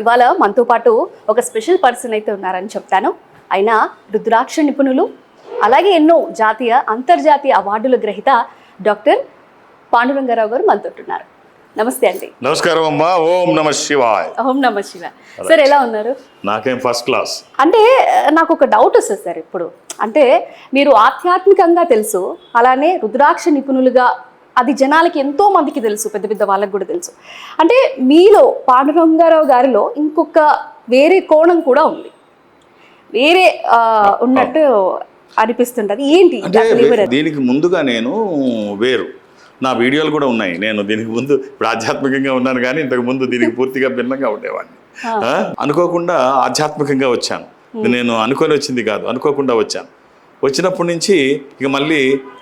ఇవాళ మనతో పాటు ఒక స్పెషల్ పర్సన్ అయితే ఉన్నారని చెప్తాను. ఆయన రుద్రాక్ష నిపుణులు అలాగే ఎన్నో జాతీయ అంతర్జాతీయ అవార్డుల గ్రహీత డాక్టర్ పాండురంగారావు గారు మనతో ఉన్నారు. నమస్తే అండి. నమస్కారం అమ్మా. ఓం నమ శివాయ్. ఓం నమ శివ సార్ ఎలా ఉన్నారు? నాకేం ఫస్ట్ క్లాస్ అంటే నాకు ఒక డౌట్ వస్తుంది సార్ ఇప్పుడు. అంటే మీరు ఆధ్యాత్మికంగా తెలుసు అలానే రుద్రాక్ష నిపుణులుగా అది జనాలకి ఎంతో మందికి తెలుసు పెద్ద పెద్ద వాళ్ళకి కూడా తెలుసు. అంటే మీలో పాండురంగారావు గారిలో ఇంకొక వేరే కోణం కూడా ఉంది. వేరే ఉన్నట్టు అనిపిస్తుంటది. ఏంటి? దీనికి ముందుగా నేను వేరు. నా వీడియోలు కూడా ఉన్నాయి. నేను దీనికి ముందు ఇప్పుడు ఆధ్యాత్మికంగా ఉన్నాను కానీ ఇంతకు ముందు దీనికి పూర్తిగా భిన్నంగా ఉండేవాడిని? అనుకోకుండా ఆధ్యాత్మికంగా వచ్చాను. నేను అనుకొని వచ్చింది కాదు. అనుకోకుండా వచ్చాను. వచ్చినప్పటి నుంచి ఇక మళ్ళీ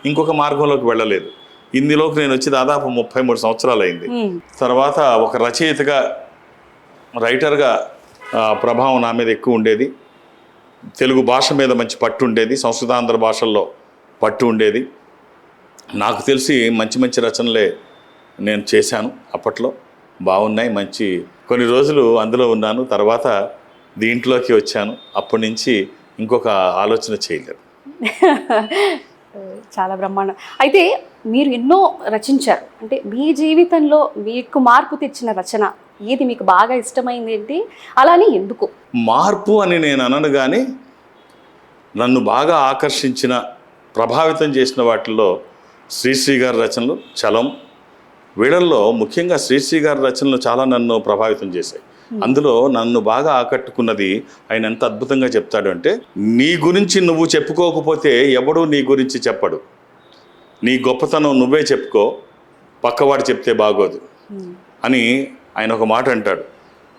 ఇంకొక మార్గంలోకి వెళ్ళలేదు. ఇందులోకి నేను వచ్చి దాదాపు ముప్పై మూడు సంవత్సరాలు అయింది తర్వాత ఒక రచయితగా రైటర్గా ప్రభావం నా మీద ఎక్కువ ఉండేది. తెలుగు భాష మీద మంచి పట్టు ఉండేది. సంస్కృతాంధ్ర భాషల్లో పట్టు ఉండేది. నాకు తెలిసి మంచి మంచి రచనలే నేను చేశాను అప్పట్లో. బాగున్నాయి మంచి కొన్ని రోజులు అందులో ఉన్నాను. తర్వాత దీంట్లోకి వచ్చాను. అప్పటి నుంచి ఇంకొక ఆలోచన చేయలేదు. చాలా బ్రహ్మాండం. అయితే మీరు ఎన్నో రచించారు. అంటే మీ జీవితంలో మీకు మార్పు తెచ్చిన రచన ఏది? మీకు బాగా ఇష్టమైంది ఏంటి? అలానే ఎందుకు? మార్పు అని నేను అనను కానీ నన్ను బాగా ఆకర్షించిన ప్రభావితం చేసిన వాటిల్లో శ్రీశ్రీ గారి రచనలు చలం. వీళ్ళల్లో ముఖ్యంగా శ్రీశ్రీ గారి రచనలు చాలా నన్ను ప్రభావితం చేశాయి. అందులో నన్ను బాగా ఆకట్టుకున్నది ఆయన ఎంత అద్భుతంగా చెప్తాడు అంటే నీ గురించి నువ్వు చెప్పుకోకపోతే ఎవడూ నీ గురించి చెప్పడు. నీ గొప్పతనం నువ్వే చెప్పుకో పక్కవాడు చెప్తే బాగోదు. అని ఆయన ఒక మాట అంటాడు.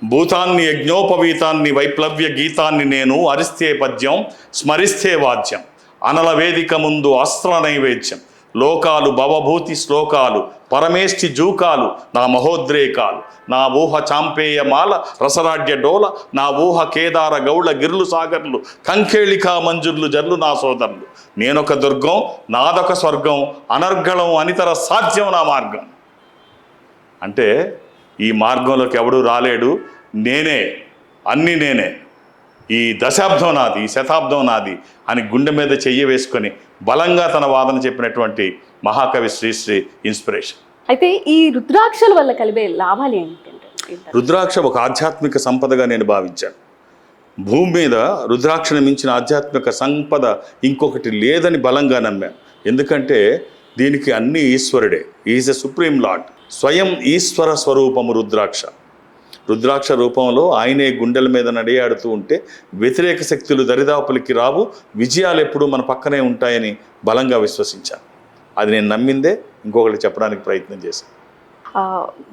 భూతాన్ని యజ్ఞోపవీతాన్ని వైప్లవ్య గీతాన్ని నేను అరిస్తే పద్యం స్మరిస్తే వాద్యం. అనల వేదిక ముందు అస్త్ర నైవేద్యం. లోకాలు భవభూతి శ్లోకాలు పరమేష్టి జూకాలు నా మహోద్రేకాలు నా ఊహ చాంపేయ మాల రసరాడ్య డోల నా ఊహ కేదార గౌళ గిర్లు సాగర్లు కంకేళికా మంజుర్లు జర్లు నా సోదరులు. నేనొక దుర్గం నాదొక స్వర్గం అనర్గళం అనితర సాధ్యం నా మార్గం. అంటే ఈ మార్గంలోకి ఎవడూ రాలేడు నేనే అన్నీ నేనే. ఈ దశాబ్దం నాది ఈ శతాబ్దం నాది అని గుండె మీద చెయ్యి వేసుకొని బలంగా తన వాదన చెప్పినటువంటి మహాకవి శ్రీశ్రీ ఇన్స్పిరేషన్. అయితే ఈ రుద్రాక్షల వల్ల కలిగే లాభాలు ఏంటంటే? రుద్రాక్ష ఒక ఆధ్యాత్మిక సంపదగా నేను భావించాను. భూమి మీద రుద్రాక్షను మించిన ఆధ్యాత్మిక సంపద ఇంకొకటి లేదని బలంగా నమ్మాను. ఎందుకంటే దీనికి అన్ని ఈశ్వరుడే. ఈజ్ ఎ సుప్రీం లార్డ్ స్వయం ఈశ్వర స్వరూపము రుద్రాక్ష. రుద్రాక్ష రూపంలో ఆయనే గుండెల మీద నడియాడుతూ ఉంటే వ్యతిరేక శక్తులు దరిదాపులకి రావు విజయాలు ఎప్పుడూ మన పక్కనే ఉంటాయని బలంగా విశ్వసించాను. అది నేను నమ్మిందే ఇంకొకటి చెప్పడానికి ప్రయత్నం చేశాను.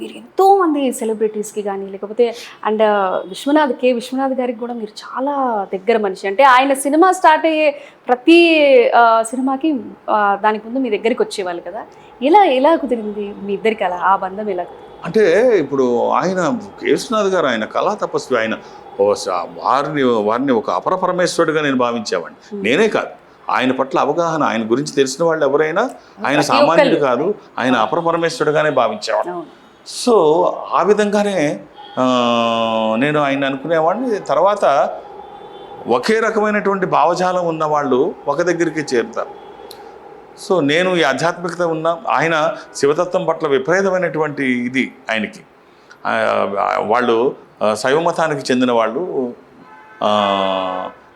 మీరు ఎంతో మంది సెలబ్రిటీస్కి కానీ లేకపోతే అండ్ విశ్వనాథ్ కే విశ్వనాథ్ గారికి కూడా మీరు చాలా దగ్గర మనిషి. అంటే ఆయన సినిమా స్టార్ట్ అయ్యే ప్రతి సినిమాకి దానికి ముందు మీ దగ్గరికి వచ్చేవాళ్ళు కదా? ఎలా ఎలా కుదిరింది మీ ఇద్దరికి అలా? ఆ బంధం ఎలా? అంటే ఇప్పుడు ఆయన కేశనాథ్ గారు ఆయన కళా తపస్వి ఆయన వారిని వారిని ఒక అపర పరమేశ్వరుడిగా నేను భావించేవాడిని. నేనే కాదు. ఆయన పట్ల అవగాహన ఆయన గురించి తెలిసిన వాళ్ళు ఎవరైనా ఆయన సామాన్యుడు. కాదు ఆయన అపర పరమేశ్వరుడిగానే భావించేవాడు. సో ఆ విధంగానే నేను ఆయన అనుకునేవాడిని. తర్వాత ఒకే రకమైనటువంటి భావజాలం ఉన్న వాళ్ళు ఒక దగ్గరికి చేరుతారు. సో నేను ఈ ఆధ్యాత్మికత ఉన్న ఆయన శివతత్వం పట్ల విపరీతమైనటువంటి ఇది ఆయనకి. వాళ్ళు ఆ, శైవ మతానికి చెందిన వాళ్ళు.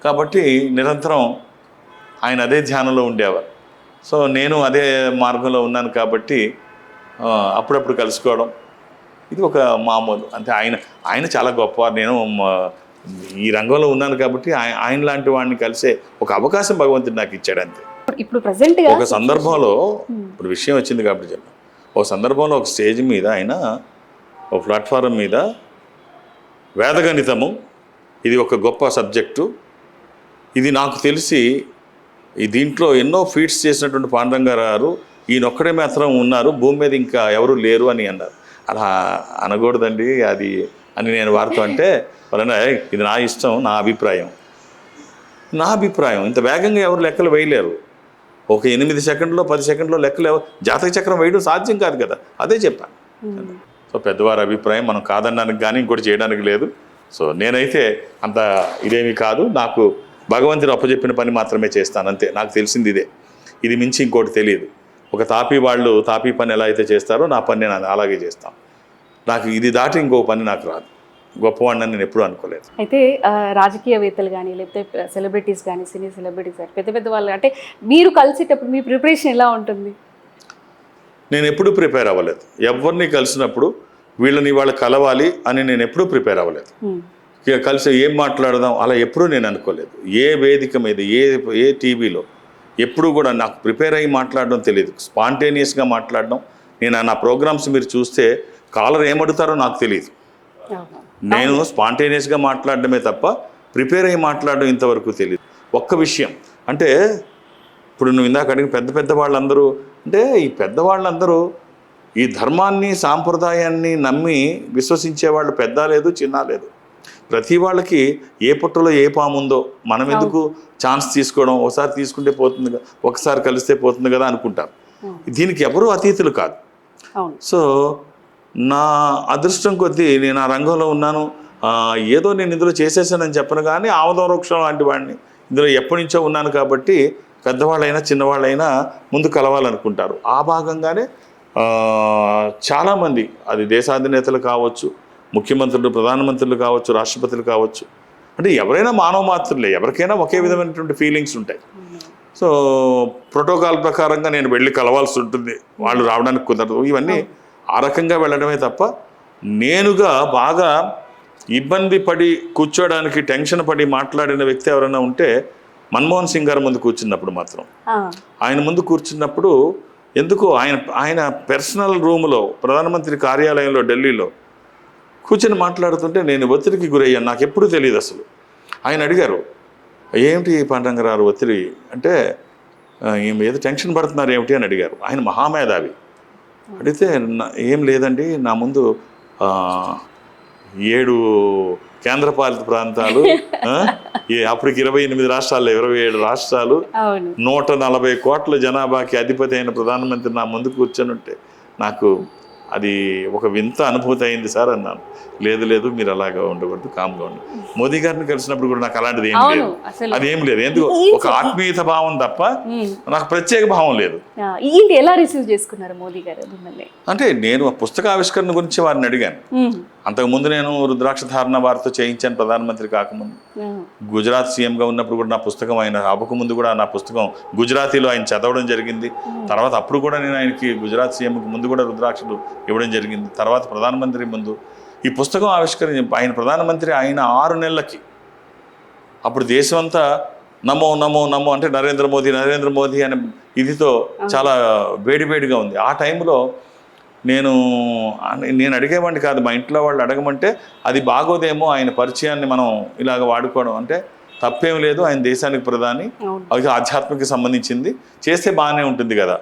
కాబట్టి నిరంతరం ఆయన అదే ధ్యానంలో ఉండేవారు. సో నేను అదే మార్గంలో ఉన్నాను కాబట్టి అప్పుడప్పుడు కలుసుకోవడం. ఇది ఒక మామూలు అంటే ఆయన ఆయన చాలా గొప్పవారు. నేను ఈ రంగంలో ఉన్నాను కాబట్టి ఆయన ఆయన లాంటి వాడిని కలిసే ఒక అవకాశం భగవంతుడు నాకు ఇచ్చాడు అంతే. ఇప్పుడు ప్రజెంట్గా ఒక సందర్భంలో ఇప్పుడు విషయం వచ్చింది కాబట్టి చెప్పాను ఒక సందర్భంలో ఒక స్టేజ్ మీద ఆయన ఒక ప్లాట్ఫారం మీద వేదగణితము ఇది ఒక గొప్ప సబ్జెక్టు. ఇది నాకు తెలిసి ఈ దీంట్లో ఎన్నో ఫీట్స్ చేసినటువంటి పాండురంగ గారు ఈయనొక్కడే మాత్రం ఉన్నారు భూమి మీద ఇంకా ఎవరు లేరు అని అన్నారు. అలా అనకూడదండి అది అని నేను వారితో అంటే "ఏయ్, ఇది నా ఇష్టం నా అభిప్రాయం. నా అభిప్రాయం ఇంత వేగంగా ఎవరు లెక్కలు వేయలేరు. ఒక ఎనిమిది సెకండ్లో పది సెకండ్లో లెక్కలు జాతక చక్రం వేయడం సాధ్యం కాదు కదా అదే చెప్పాను సో పెద్దవారి అభిప్రాయం మనం కాదనడానికి కానీ ఇంకోటి చేయడానికి లేదు. సో నేనైతే అంత ఇదేమి కాదు నాకు భగవంతుడు అప్పచెప్పిన పని మాత్రమే చేస్తాను అంతే. నాకు తెలిసింది ఇదే. ఇది మించి ఇంకోటి తెలియదు. ఒక తాపీ వాళ్ళు తాపీ పని ఎలా అయితే చేస్తారో నా పని నేను అలాగే చేస్తాను. నాకు ఇది దాటి ఇంకో పని నాకు రాదు. గొప్పవాడిని నేను ఎప్పుడూ అనుకోలేదు. అయితే రాజకీయవేత్తలు కానీ లేకపోతే సెలబ్రిటీస్ కానీ సినీ సెలబ్రిటీస్ కానీ పెద్ద పెద్ద వాళ్ళు అంటే మీరు కలిసేటప్పుడు మీ ప్రిపరేషన్ ఎలా ఉంటుంది? నేను ఎప్పుడూ ప్రిపేర్ అవ్వలేదు. ఎవరిని కలిసినప్పుడు వీళ్ళని వాళ్ళు కలవాలి అని నేను ఎప్పుడూ ప్రిపేర్ అవ్వలేదు. ఇక కలిసి ఏం మాట్లాడదాం? అలా ఎప్పుడూ నేను అనుకోలేదు. ఏ వేదిక మీద ఏ ఏ టీవీలో ఎప్పుడు కూడా నాకు ప్రిపేర్ అయ్యి మాట్లాడడం తెలియదు. స్పాంటేనియస్గా మాట్లాడడం నేను నా ప్రోగ్రామ్స్ మీరు చూస్తే కాలర్ ఏమడుతారో నాకు తెలియదు. నేను స్పాంటేనియస్గా మాట్లాడడమే తప్ప ప్రిపేర్ అయ్యి మాట్లాడడం ఇంతవరకు తెలియదు. ఒక్క విషయం అంటే ఇప్పుడు నువ్వు ఇందాక అడిగిన పెద్ద పెద్ద వాళ్ళందరూ అంటే ఈ పెద్దవాళ్ళందరూ ఈ ధర్మాన్ని సాంప్రదాయాన్ని నమ్మి విశ్వసించే వాళ్ళు పెద్ద లేదు చిన్న లేదు. ప్రతి వాళ్ళకి ఏ పుట్టలో ఏ పాము ఉందో మనం ఎందుకు ఛాన్స్ తీసుకోవడం? ఒకసారి తీసుకుంటే పోతుంది కదా ఒకసారి కలిస్తే పోతుంది కదా అనుకుంటారు దీనికి ఎవరూ అతీతులు కాదు. సో నా అదృష్టం కొద్దీ నేను ఆ రంగంలో ఉన్నాను. ఏదో నేను ఇందులో చేసేసానని చెప్పను కానీ ఆమదం వృక్షం లాంటి వాడిని ఇందులో ఎప్పటి నుంచో ఉన్నాను కాబట్టి పెద్దవాళ్ళైనా చిన్నవాళ్ళైనా ముందు కలవాలనుకుంటారు. ఆ భాగంగానే చాలామంది అది దేశాధినేతలు కావచ్చు ముఖ్యమంత్రులు ప్రధానమంత్రులు కావచ్చు రాష్ట్రపతులు కావచ్చు. అంటే ఎవరైనా మానవ మాత్రులే ఎవరికైనా ఒకే విధమైనటువంటి ఫీలింగ్స్ ఉంటాయి. సో ప్రోటోకాల్ ప్రకారంగా నేను వెళ్ళి కలవాల్సి ఉంటుంది. వాళ్ళు రావడానికి కుదరదు. ఇవన్నీ ఆ రకంగా వెళ్ళడమే తప్ప నేనుగా బాగా ఇబ్బంది పడి కూర్చోడానికి టెన్షన్ పడి మాట్లాడిన వ్యక్తి ఎవరైనా ఉంటే మన్మోహన్ సింగ్ గారి ముందు కూర్చున్నప్పుడు మాత్రం. ఆయన ముందు కూర్చున్నప్పుడు ఎందుకు? ఆయన ఆయన పర్సనల్ రూమ్లో ప్రధానమంత్రి కార్యాలయంలో ఢిల్లీలో కూర్చొని మాట్లాడుతుంటే నేను ఒత్తిడికి గురయ్యాను. నాకు ఎప్పుడూ తెలియదు అసలు. ఆయన అడిగారు ఏమిటి పండంగరారు ఒత్తిడి? అంటే "ఆ, ఈమె ఏదో టెన్షన్ పడుతున్నారు ఏమిటి? అని అడిగారు. ఆయన మహామేధావి. అడిగితే "నా- ఏం లేదండి నా ముందు ఏడు కేంద్రపాలిత ప్రాంతాలు అప్పటికి ఇరవై ఎనిమిది రాష్ట్రాల్లో ఇరవై ఏడు రాష్ట్రాలు నూట నలభై కోట్ల జనాభాకి అధిపతి అయిన ప్రధానమంత్రి నా ముందు కూర్చొని ఉంటే నాకు అది ఒక వింత అనుభూతి అయింది సార్ అన్నాను. లేదు లేదు మీరు అలాగా ఉండకూడదు కామ్గా ఉండు. మోదీ గారిని కలిసినప్పుడు కూడా నాకు అలాంటిది ఏం లేదు. అది ఏం లేదు. ఎందుకు? ఒక ఆత్మీయత భావం తప్ప. నాకు ప్రత్యేక భావం లేదు. ఏంటి ఎలా రిసీవ్ చేసుకున్నారు మోదీ గారు అంటే నేను ఆ పుస్తక ఆవిష్కరణ గురించి వారిని అడిగాను. అంతకుముందు నేను రుద్రాక్ష ధారణ వారితో చేయించాను ప్రధానమంత్రి కాకముందు. గుజరాత్ సీఎంగా ఉన్నప్పుడు కూడా నా పుస్తకం ఆయన అవ్వకముందు కూడా నా పుస్తకం గుజరాతీలో ఆయన చదవడం జరిగింది. తర్వాత అప్పుడు కూడా నేను ఆయనకి గుజరాత్ సీఎంకి ముందు కూడా రుద్రాక్షలు ఇవ్వడం జరిగింది. తర్వాత ప్రధానమంత్రి ముందు ఈ పుస్తకం ఆవిష్కరించి ఆయన ప్రధానమంత్రి అయిన ఆరు నెలలకి అప్పుడు దేశం అంతా నమో నమో నమో అంటే నరేంద్ర మోదీ నరేంద్ర మోదీ అనే ఇదితో చాలా వేడివేడిగా ఉంది. ఆ టైంలో నేను నేను అడిగేవాడిని కాదు మా ఇంట్లో వాళ్ళు అడగమంటే అది బాగోదేమో ఆయన పరిచయాన్ని మనం ఇలాగ వాడుకోవడం అంటే తప్పేం లేదు ఆయన దేశానికి ప్రధాని అది ఆధ్యాత్మిక సంబంధించింది. చేస్తే బాగానే ఉంటుంది కదా.